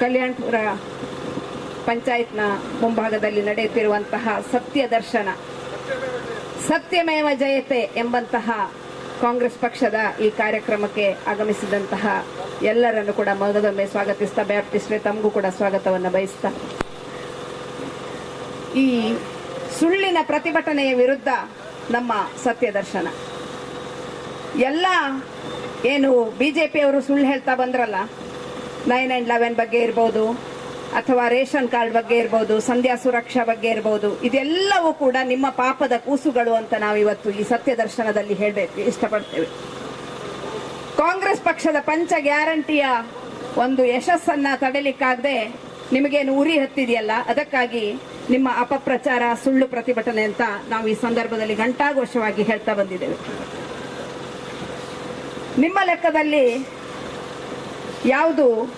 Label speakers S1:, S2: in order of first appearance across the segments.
S1: ಕಲ್ಯಾಣಪುರ ಪಂಚಾಯತ್ನ ಮುಂಭಾಗದಲ್ಲಿ ನಡೆಯುತ್ತಿರುವಂತಹ ಸತ್ಯ ದರ್ಶನ, ಸತ್ಯಮೇವ ಜಯತೆ ಎಂಬಂತಹ ಕಾಂಗ್ರೆಸ್ ಪಕ್ಷದ ಈ ಕಾರ್ಯಕ್ರಮಕ್ಕೆ ಆಗಮಿಸಿದಂತಹ ಎಲ್ಲರನ್ನು ಕೂಡ ಮೊದಲೊಮ್ಮೆ ಸ್ವಾಗತಿಸ್ತಾ, ಬ್ಯಾಪ್ಟಿಸ್ಟ್ರೆ ತಮಗೂ ಕೂಡ ಸ್ವಾಗತವನ್ನು ಬಯಸ್ತಾ. ಈ ಸುಳ್ಳಿನ ಪ್ರತಿಭಟನೆಯ ವಿರುದ್ಧ ನಮ್ಮ ಸತ್ಯ ದರ್ಶನ. ಎಲ್ಲ ಏನು ಬಿಜೆಪಿಯವರು ಸುಳ್ಳು ಹೇಳ್ತಾ ಬಂದ್ರಲ್ಲ ನೈನ್ ಅಂಡ್ ಲೆವೆನ್ ಬಗ್ಗೆ ಇರ್ಬೋದು, ಅಥವಾ ರೇಷನ್ ಕಾರ್ಡ್ ಬಗ್ಗೆ ಇರ್ಬೋದು, ಸಂಧ್ಯಾ ಸುರಕ್ಷಾ ಬಗ್ಗೆ ಇರ್ಬೋದು, ಇದೆಲ್ಲವೂ ಕೂಡ ನಿಮ್ಮ ಪಾಪದ ಕೂಸುಗಳು ಅಂತ ನಾವು ಇವತ್ತು ಈ ಸತ್ಯ ದರ್ಶನದಲ್ಲಿ ಹೇಳಬೇಕು, ಇಷ್ಟಪಡ್ತೇವೆ. ಕಾಂಗ್ರೆಸ್ ಪಕ್ಷದ ಪಂಚ ಗ್ಯಾರಂಟಿಯ ಒಂದು ಯಶಸ್ಸನ್ನ ತಡಲಿಕ್ಕಾಗದೆ ನಿಮಗೇನು ಉರಿ ಹತ್ತಿದೆಯಲ್ಲ, ಅದಕ್ಕಾಗಿ ನಿಮ್ಮ ಅಪಪ್ರಚಾರ, ಸುಳ್ಳು ಪ್ರತಿಭಟನೆ ಅಂತ ನಾವು ಈ ಸಂದರ್ಭದಲ್ಲಿ ಘಂಟಾಘೋಷವಾಗಿ ಹೇಳ್ತಾ ಬಂದಿದ್ದೇವೆ. ನಿಮ್ಮ ಲೆಕ್ಕದಲ್ಲಿ ಯಾವುದು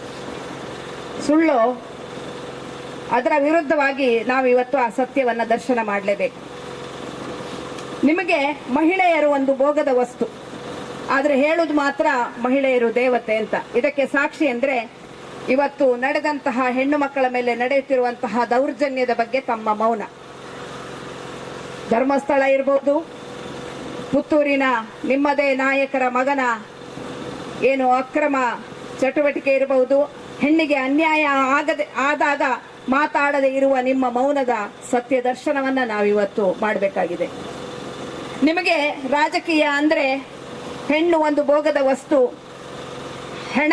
S1: ಸುಳ್ಳು ಅದರ ವಿರುದ್ಧವಾಗಿ ನಾವು ಇವತ್ತು ಆ ಸತ್ಯವನ್ನು ದರ್ಶನ ಮಾಡಲೇಬೇಕು. ನಿಮಗೆ ಮಹಿಳೆಯರು ಒಂದು ಭೋಗದ ವಸ್ತು. ಆದರೆ ಹೇಳುದು ಮಾತ್ರ ಮಹಿಳೆಯರು ದೇವತೆ ಅಂತ. ಇದಕ್ಕೆ ಸಾಕ್ಷಿ ಅಂದ್ರೆ ಇವತ್ತು ನಡೆದಂತಹ ಹೆಣ್ಣು ಮಕ್ಕಳ ಮೇಲೆ ನಡೆಯುತ್ತಿರುವಂತಹ ದೌರ್ಜನ್ಯದ ಬಗ್ಗೆ ತಮ್ಮ ಮೌನ. ಧರ್ಮಸ್ಥಳ ಇರ್ಬೋದು, ಪುತ್ತೂರಿನ ನಿಮ್ಮದೇ ನಾಯಕರ ಮಗನ ಏನು ಅಕ್ರಮ ಚಟುವಟಿಕೆ ಇರಬಹುದು. ಹೆಣ್ಣಿಗೆ ಅನ್ಯಾಯ ಆಗದೆ, ಆದಾಗ ಮಾತಾಡದೆ ಇರುವ ನಿಮ್ಮ ಮೌನದ ಸತ್ಯ ದರ್ಶನವನ್ನ ನಾವಿವತ್ತು ಮಾಡಬೇಕಾಗಿದೆ. ನಿಮಗೆ ರಾಜಕೀಯ ಅಂದ್ರೆ ಹೆಣ್ಣು ಒಂದು ಭೋಗದ ವಸ್ತು, ಹೆಣ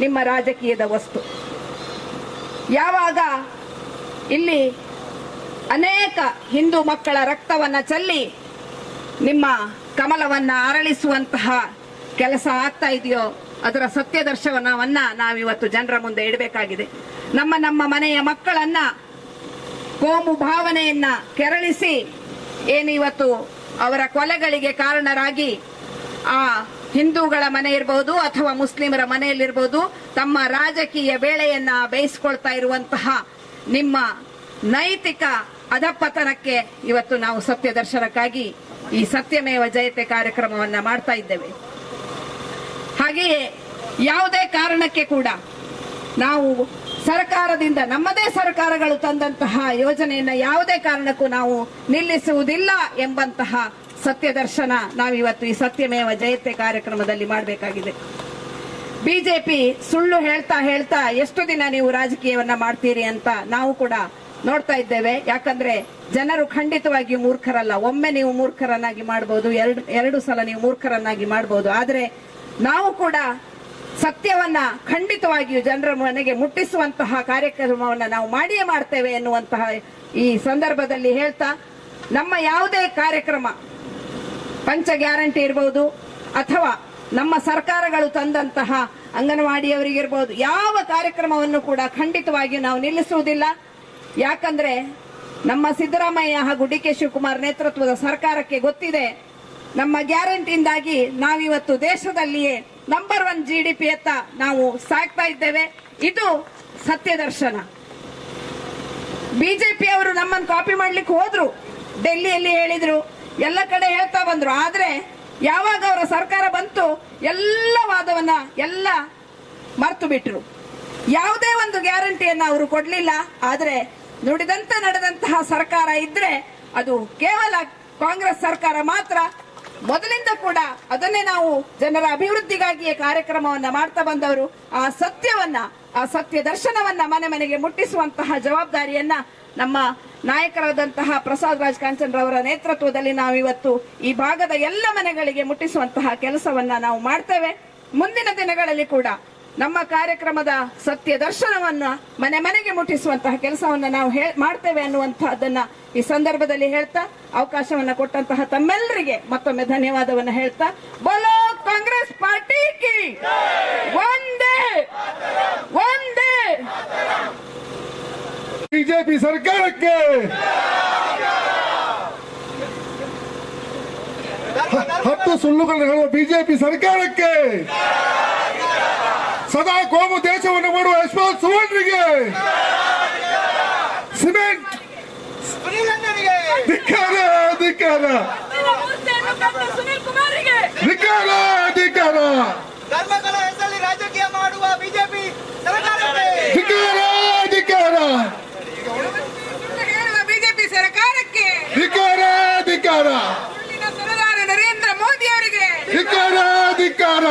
S1: ನಿಮ್ಮ ರಾಜಕೀಯದ ವಸ್ತು. ಯಾವಾಗ ಇಲ್ಲಿ ಅನೇಕ ಹಿಂದೂ ಮಕ್ಕಳ ರಕ್ತವನ್ನ ಚೆಲ್ಲಿ ನಿಮ್ಮ ಕಮಲವನ್ನ ಅರಳಿಸುವಂತಹ ಕೆಲಸ ಆಗ್ತಾ ಇದೆಯೋ ಅದರ ಸತ್ಯ ದರ್ಶನವನ್ನ ನಾವಿವತ್ತು ಜನರ ಮುಂದೆ ಇಡಬೇಕಾಗಿದೆ. ನಮ್ಮ ನಮ್ಮ ಮನೆಯ ಮಕ್ಕಳನ್ನ ಕೋಮು ಭಾವನೆಯನ್ನ ಕೆರಳಿಸಿ ಏನು ಇವತ್ತು ಅವರ ಕೊಲೆಗಳಿಗೆ ಕಾರಣರಾಗಿ ಆ ಹಿಂದೂಗಳ ಮನೆ ಇರಬಹುದು ಅಥವಾ ಮುಸ್ಲಿಮರ ಮನೆಯಲ್ಲಿರ್ಬೋದು ತಮ್ಮ ರಾಜಕೀಯ ಬೇಳೆಯನ್ನ ಬೇಯಿಸ್ಕೊಳ್ತಾ ಇರುವಂತಹ ನಿಮ್ಮ ನೈತಿಕ ಅಧಪತನಕ್ಕೆ ಇವತ್ತು ನಾವು ಸತ್ಯ ದರ್ಶನಕ್ಕಾಗಿ ಈ ಸತ್ಯಮೇವ ಜಯತೆ ಕಾರ್ಯಕ್ರಮವನ್ನ ಮಾಡ್ತಾ ಇದ್ದೇವೆ. ಹಾಗೆಯೇ ಯಾವುದೇ ಕಾರಣಕ್ಕೆ ಕೂಡ ನಾವು ಸರ್ಕಾರದಿಂದ ನಮ್ಮದೇ ಸರ್ಕಾರಗಳು ತಂದಂತಹ ಯೋಜನೆಯನ್ನ ಯಾವುದೇ ಕಾರಣಕ್ಕೂ ನಾವು ನಿಲ್ಲಿಸುವುದಿಲ್ಲ ಎಂಬಂತಹ ಸತ್ಯದರ್ಶನ ನಾವಿವತ್ತು ಈ ಸತ್ಯಮೇವ ಜಯತೆ ಕಾರ್ಯಕ್ರಮದಲ್ಲಿ ಮಾಡಬೇಕಾಗಿದೆ. ಬಿಜೆಪಿ ಸುಳ್ಳು ಹೇಳ್ತಾ ಹೇಳ್ತಾ ಎಷ್ಟು ದಿನ ನೀವು ರಾಜಕೀಯವನ್ನ ಮಾಡ್ತೀರಿ ಅಂತ ನಾವು ಕೂಡ ನೋಡ್ತಾ ಇದ್ದೇವೆ. ಯಾಕಂದ್ರೆ ಜನರು ಖಂಡಿತವಾಗಿಯೂ ಮೂರ್ಖರಲ್ಲ. ಒಮ್ಮೆ ನೀವು ಮೂರ್ಖರನ್ನಾಗಿ ಮಾಡಬಹುದು ಎರಡು ಎರಡು ಸಲ ನೀವು ಮೂರ್ಖರನ್ನಾಗಿ ಮಾಡಬಹುದು ಆದ್ರೆ ನಾವು ಕೂಡ ಸತ್ಯವನ್ನ ಖಂಡಿತವಾಗಿಯೂ ಜನರ ಮನೆಗೆ ಮುಟ್ಟಿಸುವಂತಹ ಕಾರ್ಯಕ್ರಮವನ್ನ ನಾವು ಮಾಡಿಯೇ ಮಾಡ್ತೇವೆ ಎನ್ನುವಂತಹ ಈ ಸಂದರ್ಭದಲ್ಲಿ ಹೇಳ್ತಾ, ನಮ್ಮ ಯಾವುದೇ ಕಾರ್ಯಕ್ರಮ ಪಂಚ ಗ್ಯಾರಂಟಿ ಇರಬಹುದು ಅಥವಾ ನಮ್ಮ ಸರ್ಕಾರಗಳು ತಂದಂತಹ ಅಂಗನವಾಡಿಯವರಿಗಿರ್ಬೋದು, ಯಾವ ಕಾರ್ಯಕ್ರಮವನ್ನು ಕೂಡ ಖಂಡಿತವಾಗಿಯೂ ನಾವು ನಿಲ್ಲಿಸುವುದಿಲ್ಲ. ಯಾಕಂದ್ರೆ ನಮ್ಮ ಸಿದ್ದರಾಮಯ್ಯ ಹಾಗೂ ಡಿ ಕೆ ಶಿವಕುಮಾರ್ ನೇತೃತ್ವದ ಸರ್ಕಾರಕ್ಕೆ ಗೊತ್ತಿದೆ ನಮ್ಮ ಗ್ಯಾರಂಟಿಯಿಂದಾಗಿ ನಾವಿವತ್ತು ದೇಶದಲ್ಲಿಯೇ number one G D P ನಾವು ಸಾಕ್ತಾ ಇದ್ದೇವೆ. ಇದು ಸತ್ಯ ದರ್ಶನ ಬಿಜೆಪಿ ಅವರು ನಮ್ಮನ್ನು ಕಾಪಿ ಮಾಡ್ಲಿಕ್ಕೆ ಹೋದ್ರು. ಡೆಲ್ಲಿಯಲ್ಲಿ ಹೇಳಿದ್ರು. ಎಲ್ಲ ಕಡೆ ಹೇಳ್ತಾ ಬಂದ್ರು. ಆದ್ರೆ ಯಾವಾಗ ಅವರ ಸರ್ಕಾರ ಬಂತು, ಎಲ್ಲ ವಾದವನ್ನ ಎಲ್ಲ ಮರ್ತು ಬಿಟ್ರು. ಯಾವುದೇ ಒಂದು ಗ್ಯಾರಂಟಿಯನ್ನ ಅವರು ಕೊಡ್ಲಿಲ್ಲ. ಆದ್ರೆ ನುಡಿದಂತೆ ನಡೆದಂತಹ ಸರ್ಕಾರ ಇದ್ರೆ ಅದು ಕೇವಲ ಕಾಂಗ್ರೆಸ್ ಸರ್ಕಾರ ಮಾತ್ರ. ಮೊದಲಿಂದ ಕೂಡ ಅದನ್ನೇ ನಾವು ಜನರ ಅಭಿವೃದ್ಧಿಗಾಗಿಯೇ ಕಾರ್ಯಕ್ರಮವನ್ನ ಮಾಡ್ತಾ ಬಂದವರು, ಆ ಸತ್ಯವನ್ನ, ಆ ಸತ್ಯ ದರ್ಶನವನ್ನ ಮನೆ ಮನೆಗೆ ಮುಟ್ಟಿಸುವಂತಹ ಜವಾಬ್ದಾರಿಯನ್ನ ನಮ್ಮ ನಾಯಕರಾದಂತಹ ಪ್ರಸಾದ್ ರಾಜ್ ಕಾಂಚನ್ ರವರ ನೇತೃತ್ವದಲ್ಲಿ ನಾವಿವತ್ತು ಈ ಭಾಗದ ಎಲ್ಲ ಮನೆಗಳಿಗೆ ಮುಟ್ಟಿಸುವಂತಹ ಕೆಲಸವನ್ನ ನಾವು ಮಾಡ್ತೇವೆ. ಮುಂದಿನ ದಿನಗಳಲ್ಲಿ ಕೂಡ ನಮ್ಮ ಕಾರ್ಯಕ್ರಮದ ಸತ್ಯ ದರ್ಶನವನ್ನ ಮನೆ ಮನೆಗೆ ಮುಟ್ಟಿಸುವಂತಹ ಕೆಲಸವನ್ನ ನಾವು ಹೇ- ಮಾಡ್ತೇವೆ ಅನ್ನುವಂತಹದ್ದನ್ನ ಈ ಸಂದರ್ಭದಲ್ಲಿ ಹೇಳ್ತಾ ಅವಕಾಶವನ್ನ ಕೊಟ್ಟಂತಹ ತಮ್ಮೆಲ್ಲರಿಗೆ ಮತ್ತೊಮ್ಮೆ ಧನ್ಯವಾದವನ್ನ ಹೇಳ್ತಾ ಬೋಲೋ ಕಾಂಗ್ರೆಸ್ ಪಾರ್ಟಿ ಕಿ ಒಂದೇ ಒಂದೇ
S2: ಬಿಜೆಪಿ ಸರ್ಕಾರಕ್ಕೆ ಹತ್ತು ಸುಳ್ಳುಗಳನ್ನು ಹೇಳುವ ಬಿಜೆಪಿ ಸರ್ಕಾರಕ್ಕೆ ಸದಾ ಕೋಮು ದೇಶವನ್ನು ಮಾಡುವ ಯಶವಂತ್ ಸುವರ್ಣಿಗೆ ಸಿಮೆಂಟ್. ಧಿಕ್ಕಾರ ಧಿಕ್ಕಾರ. ಧಿಕ್ಕಾರ ಧಿಕ್ಕಾರ.
S3: ಧರ್ಮಗಳ ಹೆಸರಲ್ಲಿ ರಾಜಕೀಯ ಮಾಡುವ ಬಿಜೆಪಿ ಧಿಕ್ಕಾರ ಧಿಕ್ಕಾರ. ಬಿಜೆಪಿ ಸರ್ಕಾರಕ್ಕೆ.
S2: ಧಿಕ್ಕಾರ ಧಿಕ್ಕಾರ. ನರೇಂದ್ರ ಮೋದಿ ಅವರಿಗೆ ಧಿಕ್ಕಾರ ಧಿಕ್ಕಾರ.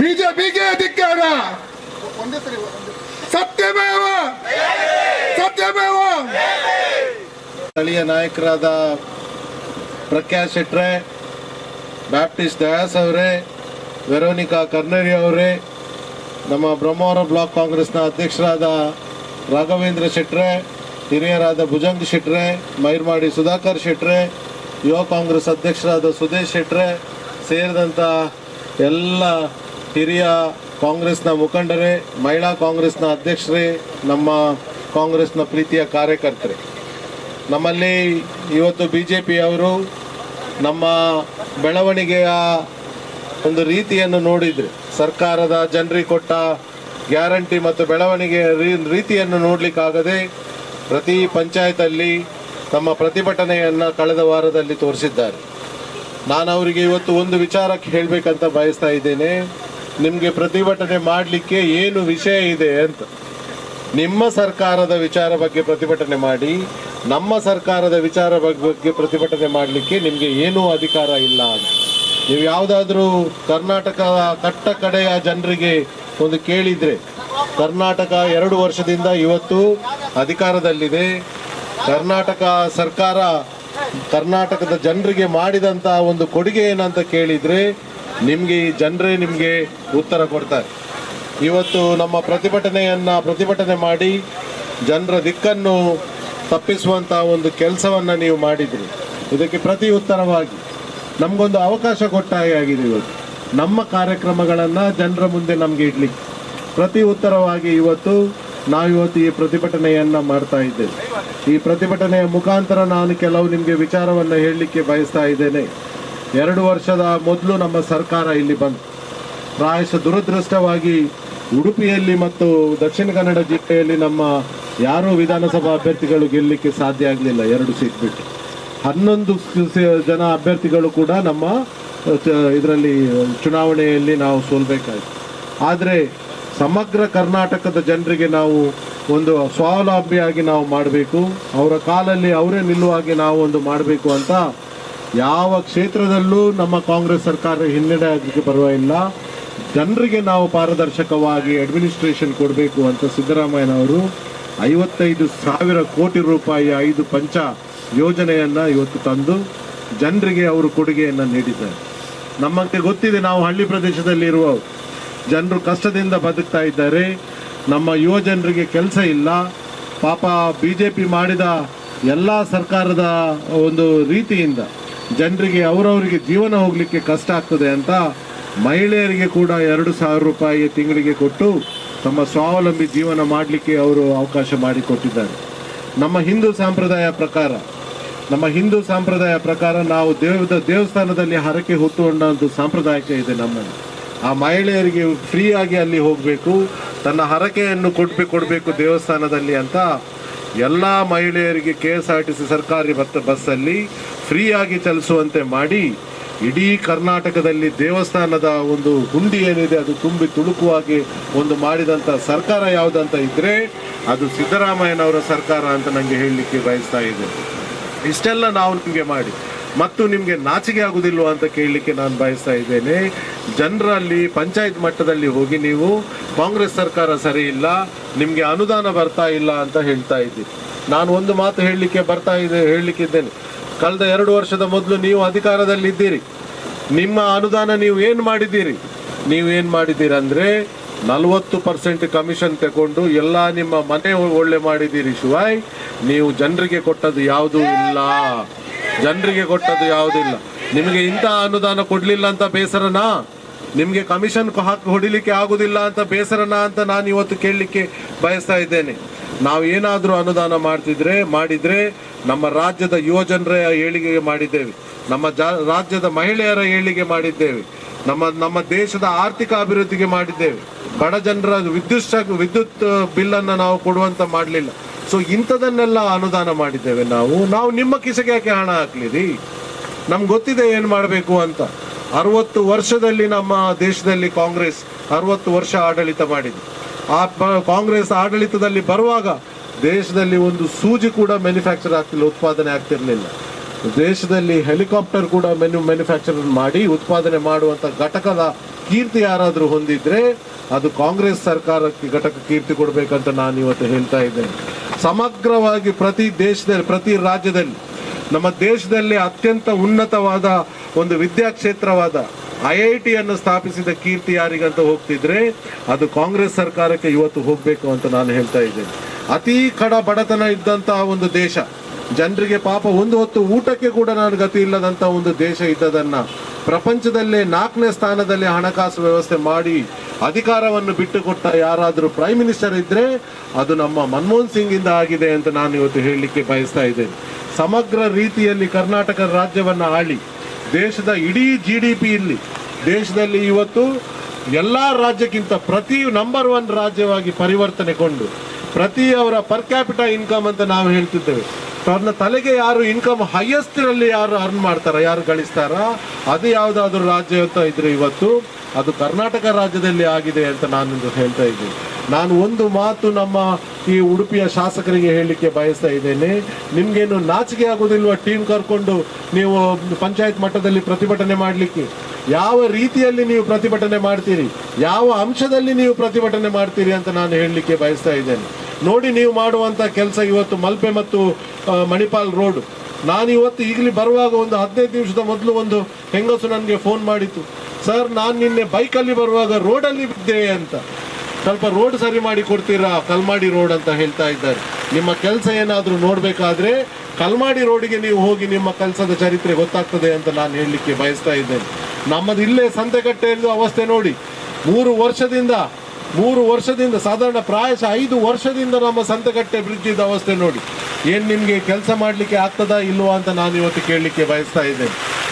S2: ಬಿಜೆಪಿಗೆ ಧಿಕ್ಕಾರ ಸತ್ಯಮೇವ. ಸತ್ಯಮೇವ.
S4: ಸ್ಥಳೀಯ ನಾಯಕರಾದ ಪ್ರಖ್ಯಾತ್ ಶೆಟ್ರೆ, ಬ್ಯಾಪ್ಟಿಸ್ಟ್ ದಯಾಸ್ ಅವರೇ, ವೆರೋನಿಕಾ ಕರ್ನರಿ ಅವರೇ, ನಮ್ಮ ಬ್ರಹ್ಮಾವರ ಬ್ಲಾಕ್ ಕಾಂಗ್ರೆಸ್ನ ಅಧ್ಯಕ್ಷರಾದ ರಾಘವೇಂದ್ರ ಶೆಟ್ರೆ, ಹಿರಿಯರಾದ ಭುಜಂಗ್ ಶೆಟ್ರೆ, ಮೈರ್ಮಾಡಿ ಸುಧಾಕರ್ ಶೆಟ್ರೆ, ಯುವ ಕಾಂಗ್ರೆಸ್ ಅಧ್ಯಕ್ಷರಾದ ಸುದೇಶ್ ಶೆಟ್ರೆ ಸೇರಿದಂಥ ಎಲ್ಲ ಹಿರಿಯ ಕಾಂಗ್ರೆಸ್ನ ಮುಖಂಡರೇ, ಮಹಿಳಾ ಕಾಂಗ್ರೆಸ್ನ ಅಧ್ಯಕ್ಷರೇ, ನಮ್ಮ ಕಾಂಗ್ರೆಸ್ನ ಪ್ರೀತಿಯ ಕಾರ್ಯಕರ್ತರೇ. ನಮ್ಮಲ್ಲಿ ಇವತ್ತು ಬಿ ಜೆ ಪಿಯವರು ನಮ್ಮ ಬೆಳವಣಿಗೆಯ ಒಂದು ರೀತಿಯನ್ನು ನೋಡಿದರೆ, ಸರ್ಕಾರದ ಜನರಿಗೆ ಕೊಟ್ಟ ಗ್ಯಾರಂಟಿ ಮತ್ತು ಬೆಳವಣಿಗೆಯ ರೀತಿಯನ್ನು ನೋಡಲಿಕ್ಕಾಗದೆ ಪ್ರತಿ ಪಂಚಾಯತಲ್ಲಿ ತಮ್ಮ ಪ್ರತಿಭಟನೆಯನ್ನು ಕಳೆದ ವಾರದಲ್ಲಿ ತೋರಿಸಿದ್ದಾರೆ. ನಾನು ಅವರಿಗೆ ಇವತ್ತು ಒಂದು ವಿಚಾರಕ್ಕೆ ಹೇಳಬೇಕಂತ ಬಯಸ್ತಾ ಇದ್ದೇನೆ. ನಿಮಗೆ ಪ್ರತಿಭಟನೆ ಮಾಡಲಿಕ್ಕೆ ಏನು ವಿಷಯ ಇದೆ ಅಂತ. ನಿಮ್ಮ ಸರ್ಕಾರದ ವಿಚಾರ ಬಗ್ಗೆ ಪ್ರತಿಭಟನೆ ಮಾಡಿ, ನಮ್ಮ ಸರ್ಕಾರದ ವಿಚಾರ ಬಗ್ಗೆ ಪ್ರತಿಭಟನೆ ಮಾಡಲಿಕ್ಕೆ ನಿಮಗೆ ಏನೂ ಅಧಿಕಾರ ಇಲ್ಲ ಅಂತ. ನೀವು ಯಾವುದಾದ್ರೂ ಕರ್ನಾಟಕ ಕಟ್ಟ ಕಡೆಯ ಜನರಿಗೆ ಒಂದು ಕೇಳಿದ್ರೆ, ಕರ್ನಾಟಕ ಎರಡು ವರ್ಷದಿಂದ ಇವತ್ತು ಅಧಿಕಾರದಲ್ಲಿದೆ. ಕರ್ನಾಟಕ ಸರ್ಕಾರ ಕರ್ನಾಟಕದ ಜನರಿಗೆ ಮಾಡಿದಂಥ ಒಂದು ಕೊಡುಗೆ ಏನಂತ ಕೇಳಿದ್ರೆ ನಿಮಗೆ ಈ ಜನರೇ ನಿಮಗೆ ಉತ್ತರ ಕೊಡ್ತಾರೆ. ಇವತ್ತು ನಮ್ಮ ಪ್ರತಿಭಟನೆಯನ್ನ ಪ್ರತಿಭಟನೆ ಮಾಡಿ ಜನರ ದಿಕ್ಕನ್ನು ತಪ್ಪಿಸುವಂತ ಒಂದು ಕೆಲಸವನ್ನ ನೀವು ಮಾಡಿದ್ರಿ. ಇದಕ್ಕೆ ಪ್ರತಿ ಉತ್ತರವಾಗಿ ನಮಗೊಂದು ಅವಕಾಶ ಕೊಟ್ಟ ಹಾಗೆ ಆಗಿದೆ ಇವತ್ತು. ನಮ್ಮ ಕಾರ್ಯಕ್ರಮಗಳನ್ನ ಜನರ ಮುಂದೆ ನಮ್ಗೆ ಇಡ್ಲಿಕ್ಕೆ. ಪ್ರತಿ ಉತ್ತರವಾಗಿ ಇವತ್ತು ನಾವಿವತ್ತು ಈ ಪ್ರತಿಭಟನೆಯನ್ನ ಮಾಡ್ತಾ ಇದ್ದೇವೆ. ಈ ಪ್ರತಿಭಟನೆಯ ಮುಖಾಂತರ ನಾನು ಕೆಲವು ನಿಮಗೆ ವಿಚಾರವನ್ನು ಹೇಳಲಿಕ್ಕೆ ಬಯಸ್ತಾ ಇದ್ದೇನೆ. ಎರಡು ವರ್ಷದ ಮೊದಲು ನಮ್ಮ ಸರ್ಕಾರ ಇಲ್ಲಿ ಬಂತು. ಪ್ರಾಯಶಃ ದುರದೃಷ್ಟವಾಗಿ ಉಡುಪಿಯಲ್ಲಿ ಮತ್ತು ದಕ್ಷಿಣ ಕನ್ನಡ ಜಿಲ್ಲೆಯಲ್ಲಿ ನಮ್ಮ ಯಾರೂ ವಿಧಾನಸಭಾ ಅಭ್ಯರ್ಥಿಗಳು ಗೆಲ್ಲಲಿಕ್ಕೆ ಸಾಧ್ಯ ಆಗಲಿಲ್ಲ ಎರಡು ಸೀಟ್ ಬಿಟ್ಟು. ಹನ್ನೊಂದು ಜನ ಅಭ್ಯರ್ಥಿಗಳು ಕೂಡ ನಮ್ಮ ಇದರಲ್ಲಿ, ಚುನಾವಣೆಯಲ್ಲಿ ನಾವು ಸೋಲ್ಬೇಕಾಯಿತು. ಆದರೆ ಸಮಗ್ರ ಕರ್ನಾಟಕದ ಜನರಿಗೆ ನಾವು ಒಂದು ಸ್ವಾವಲಂಬಿಯಾಗಿ ನಾವು ಮಾಡಬೇಕು. ಅವರ ಕಾಲಲ್ಲಿ ಅವರೇ ನಿಲ್ಲುವಾಗೆ ನಾವು ಒಂದು ಮಾಡಬೇಕು ಅಂತ ಯಾವ ಕ್ಷೇತ್ರದಲ್ಲೂ ನಮ್ಮ ಕಾಂಗ್ರೆಸ್ ಸರ್ಕಾರ ಹಿನ್ನಡೆ ಆಗಲಿಕ್ಕೆ ಪರವಾಗಿಲ್ಲ. ಜನರಿಗೆ ನಾವು ಪಾರದರ್ಶಕವಾಗಿ ಅಡ್ಮಿನಿಸ್ಟ್ರೇಷನ್ ಕೊಡಬೇಕು ಅಂತ ಸಿದ್ದರಾಮಯ್ಯನವರು ಐವತ್ತೈದು ಸಾವಿರ ಕೋಟಿ ರೂಪಾಯಿ ಐದು ಪಂಚ ಯೋಜನೆಯನ್ನು ಇವತ್ತು ತಂದು ಜನರಿಗೆ ಅವರು ಕೊಡುಗೆಯನ್ನು ನೀಡಿದ್ದಾರೆ. ನಮಗೆ ಗೊತ್ತಿದೆ ನಾವು ಹಳ್ಳಿ ಪ್ರದೇಶದಲ್ಲಿ ಇರುವವರು ಜನರು ಕಷ್ಟದಿಂದ ಬದುಕ್ತಾ ಇದ್ದಾರೆ. ನಮ್ಮ ಯುವ ಜನರಿಗೆ ಕೆಲಸ ಇಲ್ಲ. ಪಾಪ ಬಿ ಜೆ ಪಿ ಮಾಡಿದ ಎಲ್ಲ ಸರ್ಕಾರದ ಒಂದು ರೀತಿಯಿಂದ ಜನರಿಗೆ ಅವರವರಿಗೆ ಜೀವನ ಹೋಗಲಿಕ್ಕೆ ಕಷ್ಟ ಆಗ್ತದೆ ಅಂತ ಮಹಿಳೆಯರಿಗೆ ಕೂಡ ಎರಡು ಸಾವಿರ ರೂಪಾಯಿ ತಿಂಗಳಿಗೆ ಕೊಟ್ಟು ತಮ್ಮ ಸ್ವಾವಲಂಬಿ ಜೀವನ ಮಾಡಲಿಕ್ಕೆ ಅವರು ಅವಕಾಶ ಮಾಡಿಕೊಟ್ಟಿದ್ದಾರೆ. ನಮ್ಮ ಹಿಂದೂ ಸಂಪ್ರದಾಯ ಪ್ರಕಾರ, ನಮ್ಮ ಹಿಂದೂ ಸಂಪ್ರದಾಯ ಪ್ರಕಾರ ನಾವು ದೇವದ ದೇವಸ್ಥಾನದಲ್ಲಿ ಹರಕೆ ಹೊತ್ತುಕೊಂಡಂಥ ಸಾಂಪ್ರದಾಯಿಕ ಇದೆ ನಮ್ಮಲ್ಲಿ. ಆ ಮಹಿಳೆಯರಿಗೆ ಫ್ರೀ ಆಗಿ ಅಲ್ಲಿ ಹೋಗಬೇಕು, ತನ್ನ ಹರಕೆಯನ್ನು ಕೊಡ್ಬೇಕು ಕೊಡಬೇಕು ದೇವಸ್ಥಾನದಲ್ಲಿ ಅಂತ ಎಲ್ಲ ಮಹಿಳೆಯರಿಗೆ K S R T C ಸರ್ಕಾರಿ ಬಸ್ ಬಸ್ಸಲ್ಲಿ ಫ್ರೀಯಾಗಿ ಚಲಿಸುವಂತೆ ಮಾಡಿ, ಇಡೀ ಕರ್ನಾಟಕದಲ್ಲಿ ದೇವಸ್ಥಾನದ ಒಂದು ಗುಂಡಿ ಏನಿದೆ ಅದು ತುಂಬಿ ತುಳುಕುವಾಗಿ ಒಂದು ಮಾಡಿದಂಥ ಸರ್ಕಾರ ಯಾವುದಂತ ಇದ್ದರೆ ಅದು ಸಿದ್ದರಾಮಯ್ಯನವರ ಸರ್ಕಾರ ಅಂತ ನನಗೆ ಹೇಳಲಿಕ್ಕೆ ಬಯಸ್ತಾ ಇದೆ ಇಷ್ಟೆಲ್ಲ ನಾವು ನಿಮಗೆ ಮಾಡಿ. ಮತ್ತು ನಿಮಗೆ ನಾಚಿಕೆ ಆಗುವುದಿಲ್ಲ ಅಂತ ಕೇಳಲಿಕ್ಕೆ ನಾನು ಬಯಸ್ತಾ ಇದ್ದೇನೆ. ಜನರಲ್ಲಿ, ಪಂಚಾಯತ್ ಮಟ್ಟದಲ್ಲಿ ಹೋಗಿ ನೀವು, ಕಾಂಗ್ರೆಸ್ ಸರ್ಕಾರ ಸರಿ ಇಲ್ಲ, ನಿಮಗೆ ಅನುದಾನ ಬರ್ತಾ ಇಲ್ಲ ಅಂತ ಹೇಳ್ತಾ ಇದ್ದೀರಿ. ನಾನು ಒಂದು ಮಾತು ಹೇಳಲಿಕ್ಕೆ ಬರ್ತಾ ಇದೆ, ಹೇಳಲಿಕ್ಕಿದ್ದೇನೆ. ಕಳೆದ ಎರಡು ವರ್ಷದ ಮೊದಲು ನೀವು ಅಧಿಕಾರದಲ್ಲಿದ್ದೀರಿ ನಿಮ್ಮ ಅನುದಾನ ನೀವು ಏನು ಮಾಡಿದ್ದೀರಿ? ನೀವು ಏನು ಮಾಡಿದ್ದೀರಿ ಅಂದರೆ, ನಲವತ್ತು ಪರ್ಸೆಂಟ್ ಕಮಿಷನ್ ತಗೊಂಡು ಎಲ್ಲ ನಿಮ್ಮ ಮನೆ ಒಳ್ಳೆ ಮಾಡಿದ್ದೀರಿ ಶಿವಾಯ್. ನೀವು ಜನರಿಗೆ ಕೊಟ್ಟದ್ದು ಯಾವುದೂ ಇಲ್ಲ. ಜನರಿಗೆ ಕೊಟ್ಟದ್ದು ಯಾವುದಿಲ್ಲ ನಿಮಗೆ ಇಂಥ ಅನುದಾನ ಕೊಡಲಿಲ್ಲ ಅಂತ ಬೇಸರನಾ? ನಿಮಗೆ ಕಮಿಷನ್ ಹಾಕಿ ಹೊಡಿಲಿಕ್ಕೆ ಆಗುದಿಲ್ಲ ಅಂತ ಬೇಸರನ ಅಂತ ನಾನು ಇವತ್ತು ಕೇಳಲಿಕ್ಕೆ ಬಯಸ್ತಾ ಇದ್ದೇನೆ. ನಾವು ಏನಾದರೂ ಅನುದಾನ ಮಾಡ್ತಿದ್ರೆ, ಮಾಡಿದರೆ ನಮ್ಮ ರಾಜ್ಯದ ಯುವ ಜನರ ಏಳಿಗೆಗೆ ಮಾಡಿದ್ದೇವೆ. ನಮ್ಮ ಜಾ ರಾಜ್ಯದ ಮಹಿಳೆಯರ ಏಳಿಗೆ ಮಾಡಿದ್ದೇವೆ. ನಮ್ಮ ನಮ್ಮ ದೇಶದ ಆರ್ಥಿಕ ಅಭಿವೃದ್ಧಿಗೆ ಮಾಡಿದ್ದೇವೆ. ಬಡ ಜನರ ವಿದ್ಯುತ್ ವಿದ್ಯುತ್ ಬಿಲ್ಲನ್ನು ನಾವು ಕೊಡುವಂತ ಮಾಡಲಿಲ್ಲ. ಸೊ ಇಂಥದನ್ನೆಲ್ಲ ಅನುದಾನ ಮಾಡಿದ್ದೇವೆ ನಾವು. ನಾವು ನಿಮ್ಮ ಕಿಸೆಗೆ ಯಾಕೆ ಹಣ ಹಾಕ್ಲಿರಿ? ನಮ್ಗೆ ಗೊತ್ತಿದೆ ಏನು ಮಾಡಬೇಕು ಅಂತ. ಅರವತ್ತು ವರ್ಷದಲ್ಲಿ ನಮ್ಮ ದೇಶದಲ್ಲಿ ಕಾಂಗ್ರೆಸ್ ಅರವತ್ತು ವರ್ಷ ಆಡಳಿತ ಮಾಡಿದೆ. ಆ ಕಾಂಗ್ರೆಸ್ ಆಡಳಿತದಲ್ಲಿ ಬರುವಾಗ ದೇಶದಲ್ಲಿ ಒಂದು ಸೂಜಿ ಕೂಡ ಮ್ಯಾನುಫ್ಯಾಕ್ಚರ್ ಆಗ್ತಿಲ್ಲ, ಉತ್ಪಾದನೆ ಆಗ್ತಿರಲಿಲ್ಲ. ದೇಶದಲ್ಲಿ ಹೆಲಿಕಾಪ್ಟರ್ ಕೂಡ ಮೆನು ಮ್ಯಾನುಫ್ಯಾಕ್ಚರ್ ಮಾಡಿ ಉತ್ಪಾದನೆ ಮಾಡುವಂಥ ಘಟಕದ ಕೀರ್ತಿ ಯಾರಾದರೂ ಹೊಂದಿದ್ರೆ ಅದು ಕಾಂಗ್ರೆಸ್ ಸರ್ಕಾರಕ್ಕೆ ಘಟಕ ಕೀರ್ತಿ ಕೊಡಬೇಕಂತ ನಾನು ಇವತ್ತು ಹೇಳ್ತಾ ಇದ್ದೇನೆ. ಸಮಗ್ರವಾಗಿ ಪ್ರತಿ ದೇಶದಲ್ಲಿ, ಪ್ರತಿ ರಾಜ್ಯದಲ್ಲಿ, ನಮ್ಮ ದೇಶದಲ್ಲಿ ಅತ್ಯಂತ ಉನ್ನತವಾದ ಒಂದು ವಿದ್ಯಾಕ್ಷೇತ್ರವಾದ ಐ ಐ ಟಿಯನ್ನು ಸ್ಥಾಪಿಸಿದ ಕೀರ್ತಿ ಯಾರಿಗಂತ ಹೋಗ್ತಿದ್ರೆ, ಅದು ಕಾಂಗ್ರೆಸ್ ಸರ್ಕಾರಕ್ಕೆ ಇವತ್ತು ಹೋಗಬೇಕು ಅಂತ ನಾನು ಹೇಳ್ತಾ ಇದ್ದೇನೆ. ಅತೀ ಕಡ ಬಡತನ ಇದ್ದಂತಹ ಒಂದು ದೇಶ, ಜನರಿಗೆ ಪಾಪ ಒಂದು ಹೊತ್ತು ಊಟಕ್ಕೆ ಕೂಡ ನಾನು ಗತಿ ಇಲ್ಲದಂತ ಒಂದು ದೇಶ ಇದ್ದದನ್ನ ಪ್ರಪಂಚದಲ್ಲೇ ನಾಲ್ಕನೇ ಸ್ಥಾನದಲ್ಲಿ ಹಣಕಾಸು ವ್ಯವಸ್ಥೆ ಮಾಡಿ ಅಧಿಕಾರವನ್ನು ಬಿಟ್ಟುಕೊಟ್ಟ ಯಾರಾದರೂ ಪ್ರೈಮ್ ಮಿನಿಸ್ಟರ್ ಇದ್ರೆ ಅದು ನಮ್ಮ ಮನಮೋಹನ್ ಇಂದ ಆಗಿದೆ ಅಂತ ನಾನು ಇವತ್ತು ಹೇಳಲಿಕ್ಕೆ ಬಯಸ್ತಾ ಇದ್ದೇನೆ. ಸಮಗ್ರ ರೀತಿಯಲ್ಲಿ ಕರ್ನಾಟಕ ರಾಜ್ಯವನ್ನು ಆಳಿ, ದೇಶದ ಇಡೀ ಜಿ ಡಿ ಪಿ ಇಲ್ಲಿ, ದೇಶದಲ್ಲಿ ಇವತ್ತು ಎಲ್ಲ ರಾಜ್ಯಕ್ಕಿಂತ ಪ್ರತಿ ನಂಬರ್ ಒನ್ ರಾಜ್ಯವಾಗಿ ಪರಿವರ್ತನೆಗೊಂಡು ಪ್ರತಿ ಅವರ ಪರ್ ಕ್ಯಾಪಿಟಲ್ ಇನ್ಕಮ್ ಅಂತ ನಾವು ಹೇಳ್ತಿದ್ದೇವೆ. ತನ್ನ ತಲೆಗೆ ಯಾರು ಇನ್ಕಮ್ ಹೈಯೆಸ್ಟ್ ರಲ್ಲಿ ಯಾರು ಅರ್ನ್ ಮಾಡ್ತಾರ, ಯಾರು ಗಳಿಸ್ತಾರ, ಅದು ಯಾವುದಾದ್ರೂ ರಾಜ್ಯ ಅಂತ ಇದ್ರೆ ಇವತ್ತು ಅದು ಕರ್ನಾಟಕ ರಾಜ್ಯದಲ್ಲಿ ಆಗಿದೆ ಅಂತ ನಾನು ಹೇಳ್ತಾ ಇದ್ದೀನಿ. ನಾನು ಒಂದು ಮಾತು ನಮ್ಮ ಈ ಉಡುಪಿಯ ಶಾಸಕರಿಗೆ ಹೇಳಲಿಕ್ಕೆ ಬಯಸ್ತಾ ಇದ್ದೇನೆ. ನಿಮ್ಗೇನು ನಾಚಿಕೆ ಆಗೋದಿಲ್ವ ಟೀಮ್ ಕರ್ಕೊಂಡು ನೀವು ಪಂಚಾಯತ್ ಮಟ್ಟದಲ್ಲಿ ಪ್ರತಿಭಟನೆ ಮಾಡಲಿಕ್ಕೆ? ಯಾವ ರೀತಿಯಲ್ಲಿ ನೀವು ಪ್ರತಿಭಟನೆ ಮಾಡ್ತೀರಿ? ಯಾವ ಅಂಶದಲ್ಲಿ ನೀವು ಪ್ರತಿಭಟನೆ ಮಾಡ್ತೀರಿ ಅಂತ ನಾನು ಹೇಳಲಿಕ್ಕೆ ಬಯಸ್ತಾ ಇದ್ದೇನೆ. ನೋಡಿ ನೀವು ಮಾಡುವಂತ ಕೆಲಸ ಇವತ್ತು ಮಲ್ಪೆ ಮತ್ತು ಮಣಿಪಾಲ್ ರೋಡ್. ನಾನು ಇವತ್ತು ಈಗಲೇ ಬರುವಾಗ ಒಂದು ಹದಿನೈದು ನಿಮಿಷದ ಮೊದಲು ಒಂದು ಹೆಂಗಸು ನನಗೆ ಫೋನ್ ಮಾಡಿತ್ತು. ಸರ್, ನಾನು ನಿನ್ನೆ ಬೈಕಲ್ಲಿ ಬರುವಾಗ ರೋಡಲ್ಲಿ ಬಿದ್ದೆ ಅಂತ. ಸ್ವಲ್ಪ ರೋಡ್ ಸರಿ ಮಾಡಿ ಕೊಡ್ತೀರಾ? ಕಲ್ಮಾಡಿ ರೋಡ್ ಅಂತ ಹೇಳ್ತಾ ಇದ್ದಾರೆ. ನಿಮ್ಮ ಕೆಲಸ ಏನಾದರೂ ನೋಡಬೇಕಾದ್ರೆ ಕಲ್ಮಾಡಿ ರೋಡಿಗೆ ನೀವು ಹೋಗಿ ನಿಮ್ಮ ಕೆಲಸದ ಚರಿತ್ರೆ ಗೊತ್ತಾಗ್ತದೆ ಅಂತ ನಾನು ಹೇಳಲಿಕ್ಕೆ ಬಯಸ್ತಾ ಇದ್ದೇನೆ. ನಮ್ಮದು ಇಲ್ಲೇ ಸಂತೆಕಟ್ಟೆಯಲ್ಲೂ ಅವಸ್ಥೆ ನೋಡಿ. ಮೂರು ವರ್ಷದಿಂದ ಮೂರು ವರ್ಷದಿಂದ, ಸಾಧಾರಣ ಪ್ರಾಯಶಃ ಐದು ವರ್ಷದಿಂದ ನಮ್ಮ ಸಂತೆಕಟ್ಟೆ ಬ್ರಿಡ್ಜ್ ಇದ್ದ ಅವಸ್ಥೆ ನೋಡಿ. ಏನ್ ನಿಮಗೆ ಕೆಲಸ ಮಾಡಲಿಕ್ಕೆ ಆಗ್ತದಾ ಇಲ್ವಾ ಅಂತ ನಾನು ಇವತ್ತು ಕೇಳಲಿಕ್ಕೆ ಬಯಸ್ತಾ ಇದ್ದೇನೆ.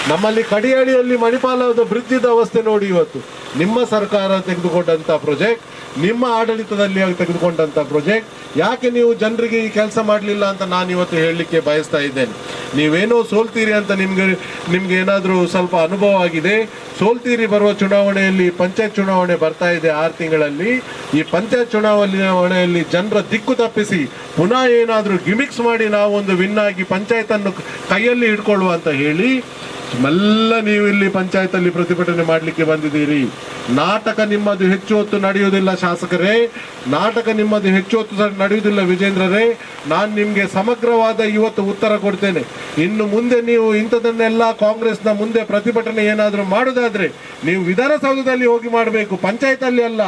S4: ನಮ್ಮಲ್ಲಿ ಕಡಿಯಾಳಿಯಲ್ಲಿ ಮಣಿಪಾಲದ ಬೃದ್ಧಿದ ಅವಸ್ಥೆ ನೋಡಿ ಇವತ್ತು. ನಿಮ್ಮ ಸರ್ಕಾರ ತೆಗೆದುಕೊಂಡಂತ ಪ್ರಾಜೆಕ್ಟ್ ನಿಮ್ಮ ಆಡಳಿತದಲ್ಲಿ ತೆಗೆದುಕೊಂಡಂತ ಪ್ರಾಜೆಕ್ಟ್ ಯಾಕೆ ನೀವು ಜನರಿಗೆ ಈ ಕೆಲಸ ಮಾಡಲಿಲ್ಲ ಅಂತ ನಾನು ಇವತ್ತು ಹೇಳಲಿಕ್ಕೆ ಬಯಸ್ತಾ ಇದ್ದೇನೆ. ನೀವೇನೋ ಸೋಲ್ತೀರಿ ಅಂತ ನಿಮ್ಗೆ ನಿಮ್ಗೆ ಏನಾದರೂ ಸ್ವಲ್ಪ ಅನುಭವ ಆಗಿದೆ? ಸೋಲ್ತೀರಿ ಬರುವ ಚುನಾವಣೆಯಲ್ಲಿ, ಪಂಚಾಯತ್ ಚುನಾವಣೆ ಬರ್ತಾ ಇದೆ ಆರು ತಿಂಗಳಲ್ಲಿ. ಈ ಪಂಚಾಯತ್ ಚುನಾವಣೆಯಲ್ಲಿ ಜನರ ದಿಕ್ಕು ತಪ್ಪಿಸಿ ಪುನಃ ಏನಾದರೂ ಗಿಮಿಕ್ಸ್ ಮಾಡಿ ನಾವು ಒಂದು ವಿನ್ ಆಗಿ ಪಂಚಾಯತ್ ಅನ್ನು ಕೈಯಲ್ಲಿ ಹಿಡ್ಕೊಳ್ಳುವ ಅಂತ ಹೇಳಿ ಮೆಲ್ಲ ನೀವು ಇಲ್ಲಿ ಪಂಚಾಯತ್ ಅಲ್ಲಿ ಪ್ರತಿಭಟನೆ ಮಾಡಲಿಕ್ಕೆ ಬಂದಿದ್ದೀರಿ. ನಾಟಕ ನಿಮ್ಮದು ಹೆಚ್ಚು ಹೊತ್ತು ನಡೆಯುವುದಿಲ್ಲ ಶಾಸಕರೇ. ನಾಟಕ ನಿಮ್ಮದು ಹೆಚ್ಚು ಹೊತ್ತು ನಡೆಯುವುದಿಲ್ಲ ವಿಜೇಂದ್ರರೇ. ನಾನು ನಿಮಗೆ ಸಮಗ್ರವಾದ ಇವತ್ತು ಉತ್ತರ ಕೊಡ್ತೇನೆ. ಇನ್ನು ಮುಂದೆ ನೀವು ಇಂಥದನ್ನೆಲ್ಲ ಕಾಂಗ್ರೆಸ್ನ ಮುಂದೆ ಪ್ರತಿಭಟನೆ ಏನಾದರೂ ಮಾಡೋದಾದರೆ ನೀವು ವಿಧಾನಸೌಧದಲ್ಲಿ ಹೋಗಿ ಮಾಡಬೇಕು ಪಂಚಾಯತ್ ಅಲ್ಲಿ ಅಲ್ಲ.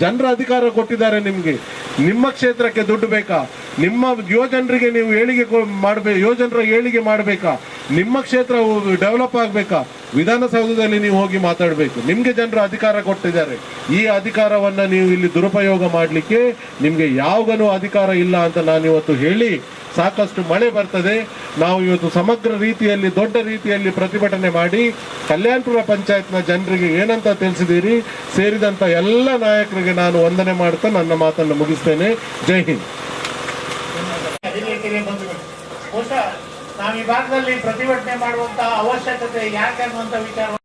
S4: ಜನರ ಅಧಿಕಾರ ಕೊಟ್ಟಿದ್ದಾರೆ ನಿಮಗೆ. ನಿಮ್ಮ ಕ್ಷೇತ್ರಕ್ಕೆ ದುಡ್ಡು ಬೇಕಾ? ನಿಮ್ಮ ಯುವಜನರಿಗೆ ನೀವು ಏಳಿಗೆ ಮಾಡಬೇಕು ಯುವಜನರ ಏಳಿಗೆ ಮಾಡಬೇಕಾ? ನಿಮ್ಮ ಕ್ಷೇತ್ರ ಡೆವಲಪ್ ಆಗಬೇಕಾ? ವಿಧಾನಸೌಧದಲ್ಲಿ ನೀವು ಹೋಗಿ ಮಾತಾಡಬೇಕು. ನಿಮಗೆ ಜನರು ಅಧಿಕಾರ ಕೊಟ್ಟಿದ್ದಾರೆ. ಈ ಅಧಿಕಾರವನ್ನು ನೀವು ಇಲ್ಲಿ ದುರುಪಯೋಗ ಮಾಡಲಿಕ್ಕೆ ನಿಮಗೆ ಯಾವಾಗನೂ ಅಧಿಕಾರ ಇಲ್ಲ ಅಂತ ನಾನು ಇವತ್ತು ಹೇಳಿ ಸಾಕಷ್ಟು ಮಳೆ ಬರ್ತದೆ. ನಾವು ಇವತ್ತು ಸಮಗ್ರ ರೀತಿಯಲ್ಲಿ, ದೊಡ್ಡ ರೀತಿಯಲ್ಲಿ ಪ್ರತಿಭಟನೆ ಮಾಡಿ ಕಲ್ಯಾಣಪುರ ಪಂಚಾಯತ್ನ ಜನರಿಗೆ ಏನಂತ ತಿಳಿಸಿದ್ದೀರಿ? ಸೇರಿದಂತ ಎಲ್ಲ ನಾಯಕರಿಗೆ ನಾನು ವಂದನೆ ಮಾಡ್ತಾ ನನ್ನ ಮಾತನ್ನು ಮುಗಿಸ್ತೇನೆ. ಜೈ ಹಿಂದ್.
S3: ನಾವು ಈ ಭಾಗದಲ್ಲಿ ಪ್ರತಿಭಟನೆ ಮಾಡುವಂತಹ ಅವಶ್ಯಕತೆ ಯಾಕೆ ಅನ್ನುವಂಥ ವಿಚಾರ